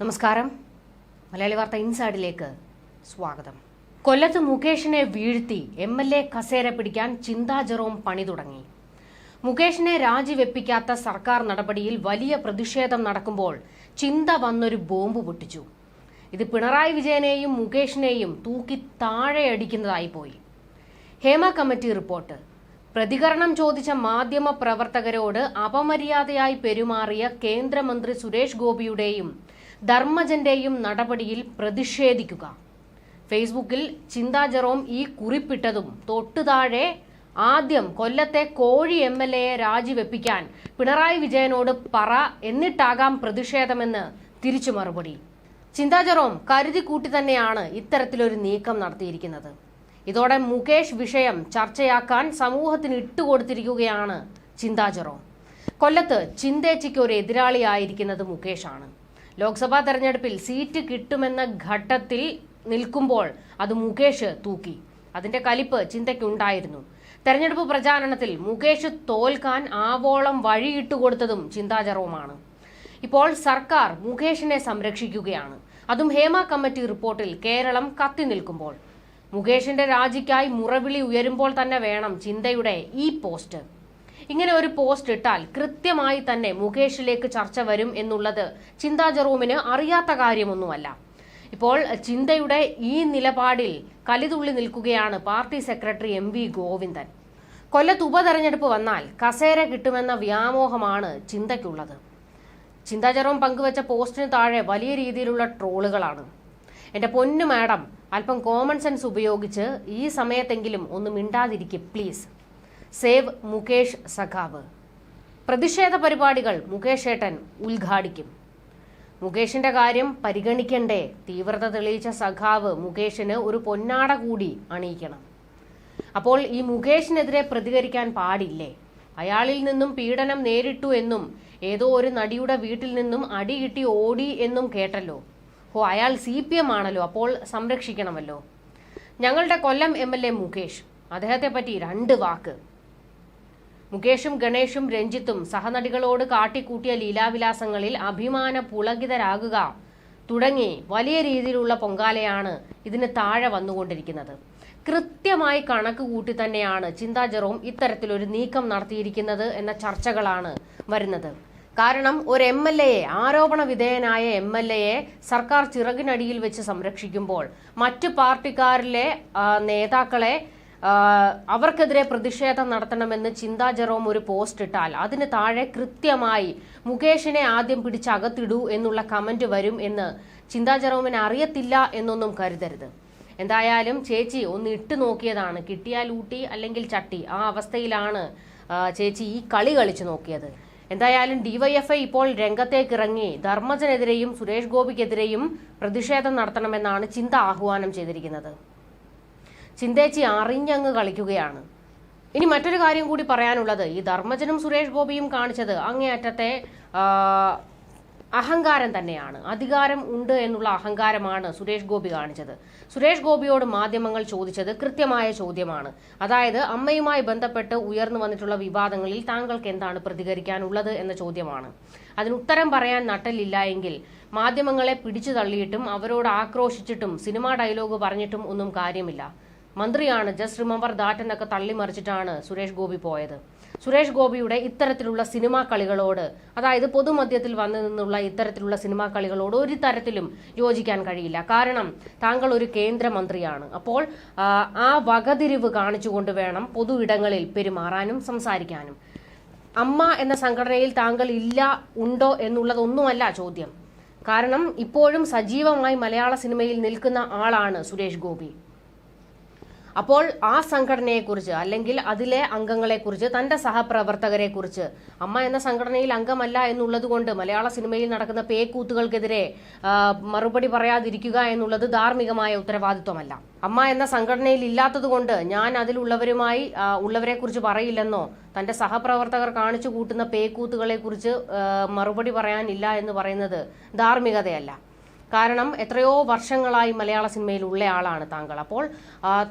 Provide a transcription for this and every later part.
നമസ്കാരം. മലയാളി വാർത്ത ഇൻസൈഡിലേക്ക് സ്വാഗതം. കൊല്ലത്ത് മുകേഷിനെ വീഴ്ത്തി എം എൽ എ കസേര പിടിക്കാൻ ചിന്താ പണി തുടങ്ങി. മുകേഷിനെ രാജിവെപ്പിക്കാത്ത സർക്കാർ നടപടിയിൽ വലിയ പ്രതിഷേധം നടക്കുമ്പോൾ ചിന്ത വന്നൊരു ബോംബ് പൊട്ടിച്ചു. ഇത് പിണറായി വിജയനെയും മുകേഷിനെയും തൂക്കി താഴെയടിക്കുന്നതായി പോയി. Hema committee report. പ്രതികരണം ചോദിച്ച മാധ്യമ പ്രവർത്തകരോട് അപമര്യാദയായി പെരുമാറിയ കേന്ദ്രമന്ത്രി സുരേഷ് ഗോപിയുടെയും ധർമ്മജന്റെയും നടപടിയിൽ പ്രതിഷേധിക്കുക. ഫേസ്ബുക്കിൽ ചിന്താ ജെറോം ഈ കുറിപ്പിട്ടതും തൊട്ടുതാഴെ ആദ്യം കൊല്ലത്തെ കോഴി എം എൽ എയെ രാജിവെപ്പിക്കാൻ പിണറായി വിജയനോട് പറ എന്നിട്ടാകാം പ്രതിഷേധമെന്ന് തിരിച്ചു മറുപടി. ചിന്താ ജെറോം കരുതി കൂട്ടി തന്നെയാണ് ഇത്തരത്തിലൊരു നീക്കം നടത്തിയിരിക്കുന്നത്. ഇതോടെ മുകേഷ് വിഷയം ചർച്ചയാക്കാൻ സമൂഹത്തിന് ഇട്ടുകൊടുത്തിരിക്കുകയാണ് ചിന്താ ജെറോം. കൊല്ലത്ത് ചിന്തേച്ചിക്ക് ഒരു എതിരാളിയായിരിക്കുന്നത് മുകേഷാണ്. ലോക്സഭാ തെരഞ്ഞെടുപ്പിൽ സീറ്റ് കിട്ടുമെന്ന ഘട്ടത്തിൽ നിൽക്കുമ്പോൾ അത് മുകേഷ് തൂക്കി. അതിന്റെ കലിപ്പ് ചിന്തയ്ക്കുണ്ടായിരുന്നു. തെരഞ്ഞെടുപ്പ് പ്രചാരണത്തിൽ മുകേഷ് തോൽക്കാൻ ആവോളം വഴിയിട്ടുകൊടുത്തതും ചിന്താചരവുമാണ് ഇപ്പോൾ സർക്കാർ മുകേഷിനെ സംരക്ഷിക്കുകയാണ്. അതും ഹേമ കമ്മിറ്റി റിപ്പോർട്ടിൽ കേരളം കത്തി നിൽക്കുമ്പോൾ. മുകേഷിന്റെ രാജിക്കായി മുറവിളി ഉയരുമ്പോൾ തന്നെ വേണം ചിന്തയുടെ ഈ പോസ്റ്റ്. ഇങ്ങനെ ഒരു പോസ്റ്റ് ഇട്ടാൽ കൃത്യമായി തന്നെ മുകേഷിലേക്ക് ചർച്ച വരും എന്നുള്ളത് ചിന്താ ജെറോമിന് അറിയാത്ത കാര്യമൊന്നുമല്ല. ഇപ്പോൾ ചിന്തയുടെ ഈ നിലപാടിൽ കലിതുള്ളി നിൽക്കുകയാണ് party secretary M V Govindan. കൊല്ലത്ത് ഉപതെരഞ്ഞെടുപ്പ് വന്നാൽ കസേര കിട്ടുമെന്ന വ്യാമോഹമാണ് ചിന്തയ്ക്കുള്ളത്. ചിന്താ ജെറോം പങ്കുവച്ച പോസ്റ്റിന് താഴെ വലിയ രീതിയിലുള്ള ട്രോളുകളാണ്. എന്റെ പൊന്നു മാഡം അല്പം കോമൺ സെൻസ് ഉപയോഗിച്ച് ഈ സമയത്തെങ്കിലും ഒന്ന് മിണ്ടാതിരിക്കും പ്ലീസ്. സേവ് മുകേഷ് സഖാവ്. പ്രതിഷേധ പരിപാടികൾ മുകേഷ് ഏട്ടൻ ഉദ്ഘാടിക്കും. മുകേഷിന്റെ കാര്യം പരിഗണിക്കണ്ടേ? തീവ്രത തെളിയിച്ച സഖാവ് മുകേഷിന് ഒരു പൊന്നാട കൂടി അണിയിക്കണം. അപ്പോൾ ഈ മുകേഷിനെതിരെ പ്രതികരിക്കാൻ പാടില്ലേ? അയാളിൽ നിന്നും പീഡനം നേരിട്ടു എന്നും ഏതോ ഒരു നടിയുടെ വീട്ടിൽ നിന്നും അടി കിട്ടി ഓടി എന്നും കേട്ടല്ലോ. ഓ അയാൾ സി പി എം ആണല്ലോ അപ്പോൾ സംരക്ഷിക്കണമല്ലോ. ഞങ്ങളുടെ Kollam M L A Mukesh. അദ്ദേഹത്തെ പറ്റി രണ്ട് വാക്ക്. മുകേഷും ഗണേഷും രഞ്ജിത്തും സഹനടികളോട് കാട്ടിക്കൂട്ടിയ ലീലാവിലാസങ്ങളിൽ അഭിമാന പുളകിതരാകുക തുടങ്ങി വലിയ രീതിയിലുള്ള പൊങ്കാലയാണ് ഇതിന് താഴെ വന്നുകൊണ്ടിരിക്കുന്നത്. കൃത്യമായി കണക്ക് കൂട്ടി തന്നെയാണ് ചിന്താ ജെറോം ഇത്തരത്തിലൊരു നീക്കം നടത്തിയിരിക്കുന്നത് എന്ന ചർച്ചകളാണ് വരുന്നത്. കാരണം ഒരു എം എൽ എയെ ആരോപണ വിധേയനായ എം എൽ എയെ സർക്കാർ ചിറകിനടിയിൽ വെച്ച് സംരക്ഷിക്കുമ്പോൾ മറ്റു പാർട്ടിക്കാരിലെ നേതാക്കളെ അവർക്കെതിരെ പ്രതിഷേധം നടത്തണമെന്ന് ചിന്താ ജെറോം ഒരു പോസ്റ്റ് ഇട്ടാൽ അതിന് താഴെ കൃത്യമായി മുകേഷിനെ ആദ്യം പിടിച്ച് അകത്തിടൂ എന്നുള്ള കമന്റ് വരും എന്ന് ചിന്താ ജെറോമിന് അറിയത്തില്ല എന്നൊന്നും കരുതരുത്. എന്തായാലും ചേച്ചി ഒന്ന് ഇട്ട് നോക്കിയതാണ്. കിട്ടിയാൽ ഊട്ടി അല്ലെങ്കിൽ ചട്ടി. ആ അവസ്ഥയിലാണ് ചേച്ചി ഈ കളി കളിച്ചു നോക്കിയത്. എന്തായാലും ഡിവൈഎഫ്ഐ ഇപ്പോൾ രംഗത്തേക്ക് ഇറങ്ങി. ധർമ്മജനെതിരെയും സുരേഷ് ഗോപിക്കെതിരെയും പ്രതിഷേധം നടത്തണമെന്നാണ് ചിന്ത ആഹ്വാനം ചെയ്തിരിക്കുന്നത്. ചിന്തേച്ചി അറിഞ്ഞങ്ങ് കളിക്കുകയാണ്. ഇനി മറ്റൊരു കാര്യം കൂടി പറയാനുള്ളത്. ഈ ധർമ്മജനും സുരേഷ് ഗോപിയും കാണിച്ചത് അങ്ങേയറ്റത്തെ അഹങ്കാരം തന്നെയാണ്. അധികാരം ഉണ്ട് എന്നുള്ള അഹങ്കാരമാണ് സുരേഷ് ഗോപി കാണിച്ചത്. സുരേഷ് ഗോപിയോട് മാധ്യമങ്ങൾ ചോദിച്ചത് കൃത്യമായ ചോദ്യമാണ്. അതായത് അമ്മയുമായി ബന്ധപ്പെട്ട് ഉയർന്നു വന്നിട്ടുള്ള വിവാദങ്ങളിൽ താങ്കൾക്ക് എന്താണ് പ്രതികരിക്കാനുള്ളത് എന്ന ചോദ്യമാണ്. അതിന് ഉത്തരം പറയാൻ നട്ടലില്ല എങ്കിൽ മാധ്യമങ്ങളെ പിടിച്ചു തള്ളിയിട്ടും അവരോട് ആക്രോശിച്ചിട്ടും സിനിമാ ഡയലോഗ് പറഞ്ഞിട്ടും ഒന്നും കാര്യമില്ല. മന്ത്രിയാണ്. ജസ്റ്റ് റിമെമ്പർ ദാറ്റ് എന്നൊക്കെ തള്ളിമറിച്ചിട്ടാണ് സുരേഷ് ഗോപി പോയത്. സുരേഷ് ഗോപിയുടെ ഇത്തരത്തിലുള്ള സിനിമാ കളികളോട് അതായത് പൊതുമധ്യത്തിൽ വന്നു നിന്നുള്ള ഇത്തരത്തിലുള്ള സിനിമാ കളികളോട് ഒരു തരത്തിലും യോജിക്കാൻ കഴിയില്ല. കാരണം താങ്കൾ ഒരു കേന്ദ്രമന്ത്രിയാണ്. അപ്പോൾ ആ, വകതിരിവ് കാണിച്ചുകൊണ്ട് വേണം പൊതു ഇടങ്ങളിൽ പെരുമാറാനും സംസാരിക്കാനും. അമ്മ എന്ന സംഘടനയിൽ താങ്കൾ ഇല്ല ഉണ്ടോ എന്നുള്ളതൊന്നുമല്ല ചോദ്യം. കാരണം ഇപ്പോഴും സജീവമായി മലയാള സിനിമയിൽ നിൽക്കുന്ന ആളാണ് സുരേഷ് ഗോപി. അപ്പോൾ ആ സംഘടനയെക്കുറിച്ച് അല്ലെങ്കിൽ അതിലെ അംഗങ്ങളെക്കുറിച്ച് തന്റെ സഹപ്രവർത്തകരെക്കുറിച്ച് അമ്മ എന്ന സംഘടനയിൽ അംഗമല്ല എന്നുള്ളത് കൊണ്ട് മലയാള സിനിമയിൽ നടക്കുന്ന പേക്കൂത്തുകൾക്കെതിരെ മറുപടി പറയാതിരിക്കുക എന്നുള്ളത് ധാർമ്മികമായ ഉത്തരവാദിത്വമല്ല. അമ്മ എന്ന സംഘടനയിൽ ഇല്ലാത്തത് കൊണ്ട് ഞാൻ അതിലുള്ളവരുമായി ഉള്ളവരെ കുറിച്ച് പറയില്ലെന്നോ തന്റെ സഹപ്രവർത്തകർ കാണിച്ചു കൂട്ടുന്ന പേക്കൂത്തുകളെ കുറിച്ച് മറുപടി പറയാനില്ല എന്ന് പറയുന്നത് ധാർമ്മികതയല്ല. കാരണം എത്രയോ വർഷങ്ങളായി മലയാള സിനിമയിൽ ഉള്ള ആളാണ് താങ്കൾ. അപ്പോൾ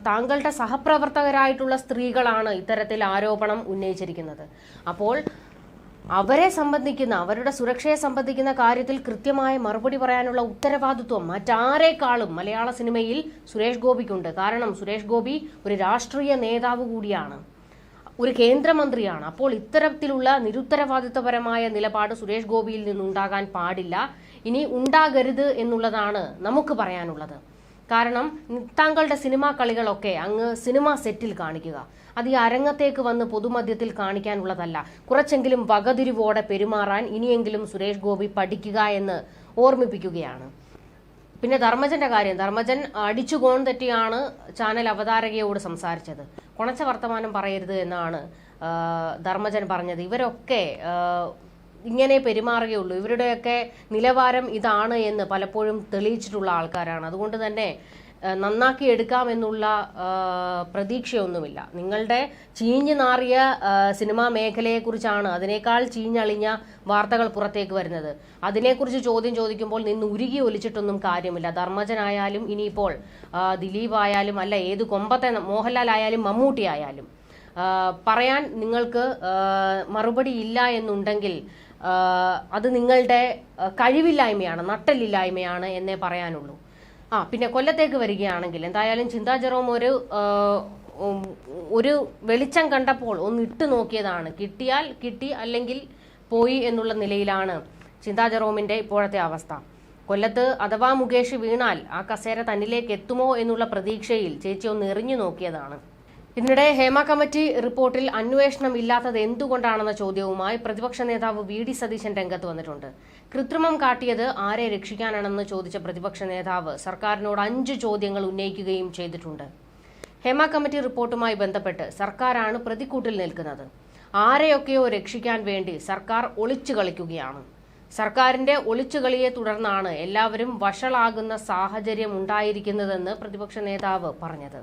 താങ്കളുടെ സഹപ്രവർത്തകരായിട്ടുള്ള സ്ത്രീകളാണ് ഇത്തരത്തിൽ ആരോപണം ഉന്നയിച്ചിരിക്കുന്നത്. അപ്പോൾ അവരെ സംബന്ധിക്കുന്ന അവരുടെ സുരക്ഷയെ സംബന്ധിക്കുന്ന കാര്യത്തിൽ കൃത്യമായ മറുപടി പറയാനുള്ള ഉത്തരവാദിത്വം മറ്റാരേക്കാളും മലയാള സിനിമയിൽ സുരേഷ് ഗോപിക്കുണ്ട്. കാരണം സുരേഷ് ഗോപി ഒരു രാഷ്ട്രീയ നേതാവ് കൂടിയാണ്. ഒരു കേന്ദ്രമന്ത്രിയാണ്. അപ്പോൾ ഇത്തരത്തിലുള്ള നിരുത്തരവാദിത്വപരമായ നിലപാട് സുരേഷ് ഗോപിയിൽ നിന്നുണ്ടാകാൻ പാടില്ല. ഇനി ഉണ്ടാകരുത് എന്നുള്ളതാണ് നമുക്ക് പറയാനുള്ളത്. കാരണം താങ്കളുടെ സിനിമാ കളികളൊക്കെ അങ്ങ് സിനിമാ സെറ്റിൽ കാണിക്കുക. അത് ഈ അരങ്ങത്തേക്ക് വന്ന് പൊതുമധ്യത്തിൽ കാണിക്കാനുള്ളതല്ല. കുറച്ചെങ്കിലും വകതിരിവോടെ പെരുമാറാൻ ഇനിയെങ്കിലും സുരേഷ് ഗോപി പഠിക്കുക എന്ന് ഓർമ്മിപ്പിക്കുകയാണ്. പിന്നെ ധർമ്മജന്റെ കാര്യം. ധർമ്മജൻ അടിച്ചു കോൺ തെറ്റിയാണ് ചാനൽ അവതാരകയോട് സംസാരിച്ചത്. കുണച്ച വർത്തമാനം പറയരുത് എന്നാണ് ധർമ്മജൻ പറഞ്ഞത്. ഇവരൊക്കെ ഇങ്ങനെ പെരുമാറുകയുള്ളൂ. ഇവരുടെയൊക്കെ നിലവാരം ഇതാണ് എന്ന് പലപ്പോഴും തെളിയിച്ചിട്ടുള്ള ആൾക്കാരാണ്. അതുകൊണ്ട് തന്നെ നന്നാക്കി എടുക്കാമെന്നുള്ള പ്രതീക്ഷയൊന്നുമില്ല. നിങ്ങളുടെ ചീഞ്ഞു നാറിയ സിനിമാ മേഖലയെക്കുറിച്ചാണ് അതിനേക്കാൾ ചീഞ്ഞളിഞ്ഞ വാർത്തകൾ പുറത്തേക്ക് വരുന്നത്. അതിനെക്കുറിച്ച് ചോദ്യം ചോദിക്കുമ്പോൾ നിന്ന് ഉരുകി ഒലിച്ചിട്ടൊന്നും കാര്യമില്ല. ധർമ്മജനായാലും ഇനിയിപ്പോൾ ദിലീപ് ആയാലും അല്ല ഏത് കൊമ്പത്തെ മോഹൻലാൽ ആയാലും മമ്മൂട്ടി ആയാലും പറയാൻ നിങ്ങൾക്ക് മറുപടി ഇല്ല എന്നുണ്ടെങ്കിൽ അത് നിങ്ങളുടെ കഴിവില്ലായ്മയാണ് നട്ടലില്ലായ്മയാണ് എന്നേ പറയാനുള്ളൂ. ആ പിന്നെ കൊല്ലത്തേക്ക് വരികയാണെങ്കിൽ എന്തായാലും ചിന്താ ജെറോം ഒരു ഒരു വെളിച്ചം കണ്ടപ്പോൾ ഒന്ന് ഇട്ട് നോക്കിയതാണ്. കിട്ടിയാൽ കിട്ടി അല്ലെങ്കിൽ പോയി എന്നുള്ള നിലയിലാണ് ചിന്താ ജെറോമിന്റെ ഇപ്പോഴത്തെ അവസ്ഥ. കൊല്ലത്ത് അഥവാ മുകേഷ് വീണാൽ ആ കസേര തന്നിലേക്ക് എത്തുമോ എന്നുള്ള പ്രതീക്ഷയിൽ ചേച്ചി ഒന്ന് എറിഞ്ഞു നോക്കിയതാണ്. ഇതിനിടെ ഹേമ കമ്മിറ്റി റിപ്പോർട്ടിൽ അന്വേഷണം ഇല്ലാത്തത് എന്തുകൊണ്ടാണെന്ന ചോദ്യവുമായി പ്രതിപക്ഷ നേതാവ് വി ഡി സതീശൻ രംഗത്ത് വന്നിട്ടുണ്ട്. കൃത്രിമം കാട്ടിയത് ആരെ രക്ഷിക്കാനാണെന്ന് ചോദിച്ച പ്രതിപക്ഷ നേതാവ് സർക്കാരിനോട് അഞ്ച് ചോദ്യങ്ങൾ ഉന്നയിക്കുകയും ചെയ്തിട്ടുണ്ട്. ഹേമ കമ്മിറ്റി റിപ്പോർട്ടുമായി ബന്ധപ്പെട്ട് സർക്കാരാണ് പ്രതിക്കൂട്ടിൽ നിൽക്കുന്നത്. ആരെയൊക്കെയോ രക്ഷിക്കാൻ വേണ്ടി സർക്കാർ ഒളിച്ചു കളിക്കുകയാണ്. സർക്കാരിന്റെ ഒളിച്ചുകളിയെ തുടർന്നാണ് എല്ലാവരും വഷളാകുന്ന സാഹചര്യം ഉണ്ടായിരിക്കുന്നതെന്ന് പ്രതിപക്ഷ നേതാവ് പറഞ്ഞത്.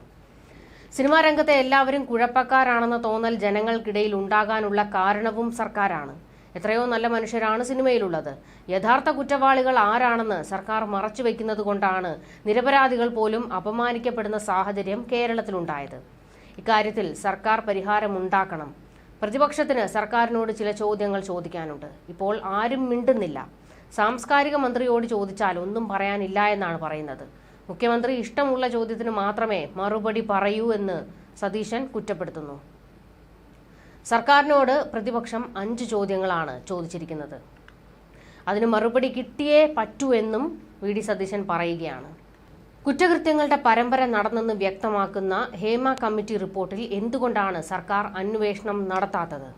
സിനിമാ രംഗത്തെ എല്ലാവരും കുഴപ്പക്കാരാണെന്ന തോന്നൽ ജനങ്ങൾക്കിടയിൽ ഉണ്ടാകാനുള്ള കാരണവും സർക്കാരാണ്. എത്രയോ നല്ല മനുഷ്യരാണ് സിനിമയിലുള്ളത്. യഥാർത്ഥ കുറ്റവാളികൾ ആരാണെന്ന് സർക്കാർ മറച്ചുവെക്കുന്നത് കൊണ്ടാണ് നിരപരാധികൾ പോലും അപമാനിക്കപ്പെടുന്ന സാഹചര്യം കേരളത്തിലുണ്ടായത്. ഇക്കാര്യത്തിൽ സർക്കാർ പരിഹാരമുണ്ടാക്കണം. പ്രതിപക്ഷത്തിന് സർക്കാരിനോട് ചില ചോദ്യങ്ങൾ ചോദിക്കാനുണ്ട്. ഇപ്പോൾ ആരും മിണ്ടുന്നില്ല. സാംസ്കാരിക മന്ത്രിയോട് ചോദിച്ചാൽ ഒന്നും പറയാനില്ല എന്നാണ് പറയുന്നത്. മുഖ്യമന്ത്രി ഇഷ്ടമുള്ള ചോദ്യത്തിന് മാത്രമേ മറുപടി പറയൂ എന്ന് സതീശൻ കുറ്റപ്പെടുത്തുന്നു. സർക്കാരിനോട് പ്രതിപക്ഷം അഞ്ച് ചോദ്യങ്ങളാണ് ചോദിച്ചിരിക്കുന്നത്. അതിന് മറുപടി കിട്ടിയേ പറ്റൂ എന്നും വി ഡി സതീശൻ പറയുകയാണ്. കുറ്റകൃത്യങ്ങളുടെ പരമ്പര നടന്നെന്ന് വ്യക്തമാക്കുന്ന ഹേമ കമ്മിറ്റി റിപ്പോർട്ടിൽ എന്തുകൊണ്ടാണ് സർക്കാർ അന്വേഷണം നടത്താത്തത്?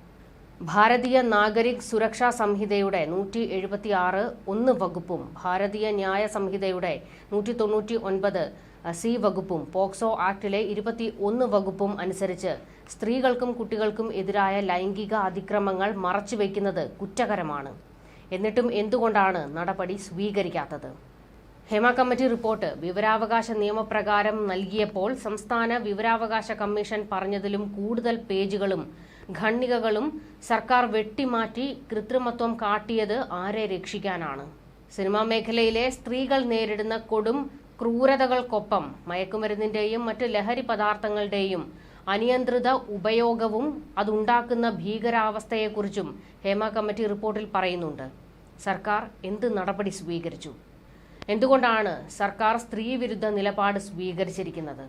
ഭാരതീയ നാഗരിക് സുരക്ഷാ സംഹിതയുടെ നൂറ്റി എഴുപത്തി ആറ് ഒന്ന് വകുപ്പും ഭാരതീയ ന്യായ സംഹിതയുടെ നൂറ്റി തൊണ്ണൂറ്റി ഒൻപത് സി വകുപ്പും പോക്സോ ആക്ടിലെ ഇരുപത്തി ഒന്ന് വകുപ്പും അനുസരിച്ച് സ്ത്രീകൾക്കും കുട്ടികൾക്കും എതിരായ ലൈംഗിക അതിക്രമങ്ങൾ മറച്ചുവെക്കുന്നത് കുറ്റകരമാണ്. എന്നിട്ടും എന്തുകൊണ്ടാണ് നടപടി സ്വീകരിക്കാത്തത്? Hema committee report. വിവരാവകാശ നിയമപ്രകാരം നൽകിയപ്പോൾ സംസ്ഥാന വിവരാവകാശ കമ്മീഷൻ പറഞ്ഞതിലും കൂടുതൽ പേജുകളും ഖണ്ഡികകളും സർക്കാർ വെട്ടിമാറ്റി കൃത്രിമത്വം കാട്ടിയത് ആരെ രക്ഷിക്കാനാണ്? സിനിമാ മേഖലയിലെ സ്ത്രീകൾ നേരിടുന്ന കൊടും ക്രൂരതകൾക്കൊപ്പം മയക്കുമരുന്നിന്റെയും മറ്റ് ലഹരി പദാർത്ഥങ്ങളുടെയും അനിയന്ത്രിത ഉപയോഗവും അതുണ്ടാക്കുന്ന ഭീകരാവസ്ഥയെക്കുറിച്ചും ഹേമ കമ്മിറ്റി റിപ്പോർട്ടിൽ പറയുന്നുണ്ട്. സർക്കാർ എന്ത് നടപടി സ്വീകരിച്ചു? എന്തുകൊണ്ടാണ് സർക്കാർ സ്ത്രീവിരുദ്ധ നിലപാട് സ്വീകരിച്ചിരിക്കുന്നത്?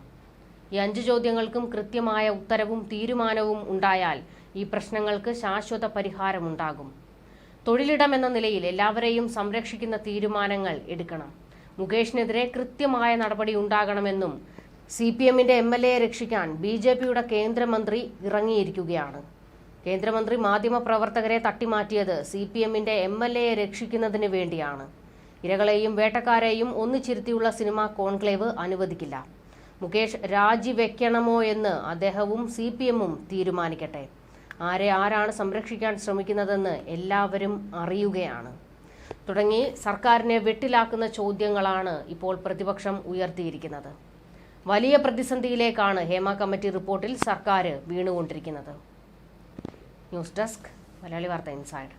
ഈ അഞ്ച് ചോദ്യങ്ങൾക്കും കൃത്യമായ ഉത്തരവും തീരുമാനവും ഉണ്ടായാൽ ഈ പ്രശ്നങ്ങൾക്ക് ശാശ്വത പരിഹാരമുണ്ടാകും. തൊഴിലിടം എന്ന നിലയിൽ എല്ലാവരെയും സംരക്ഷിക്കുന്ന തീരുമാനങ്ങൾ എടുക്കണം. മുകേഷിനെതിരെ കൃത്യമായ നടപടി ഉണ്ടാകണമെന്നും സി പി എമ്മിന്റെ എം എൽ എയെ രക്ഷിക്കാൻ ബി ജെ പിയുടെ കേന്ദ്രമന്ത്രി ഇറങ്ങിയിരിക്കുകയാണ്. കേന്ദ്രമന്ത്രി മാധ്യമപ്രവർത്തകരെ തട്ടിമാറ്റിയത് സി പി എമ്മിന്റെ എം എൽ എയെ രക്ഷിക്കുന്നതിന് വേണ്ടിയാണ്. ഇരകളെയും വേട്ടക്കാരെയും ഒന്നിച്ചിരുത്തിയുള്ള സിനിമ കോൺക്ലേവ് അനുവദിക്കില്ല. മുകേഷ് രാജിവെക്കണമോ എന്ന് അദ്ദേഹവും സി പി എമ്മും തീരുമാനിക്കട്ടെ. ആരെ ആരാണ് സംരക്ഷിക്കാൻ ശ്രമിക്കുന്നതെന്ന് എല്ലാവരും അറിയുകയാണ്. തുടങ്ങി സർക്കാരിനെ വെട്ടിലാക്കുന്ന ചോദ്യങ്ങളാണ് ഇപ്പോൾ പ്രതിപക്ഷം ഉയർത്തിയിരിക്കുന്നത്. വലിയ പ്രതിസന്ധിയിലേക്കാണ് ഹേമ കമ്മിറ്റി റിപ്പോർട്ടിൽ സർക്കാർ വീണുകൊണ്ടിരിക്കുന്നത്. ന്യൂസ് ഡെസ്ക് മലയാളി വാർത്ത ഇൻസൈഡ്.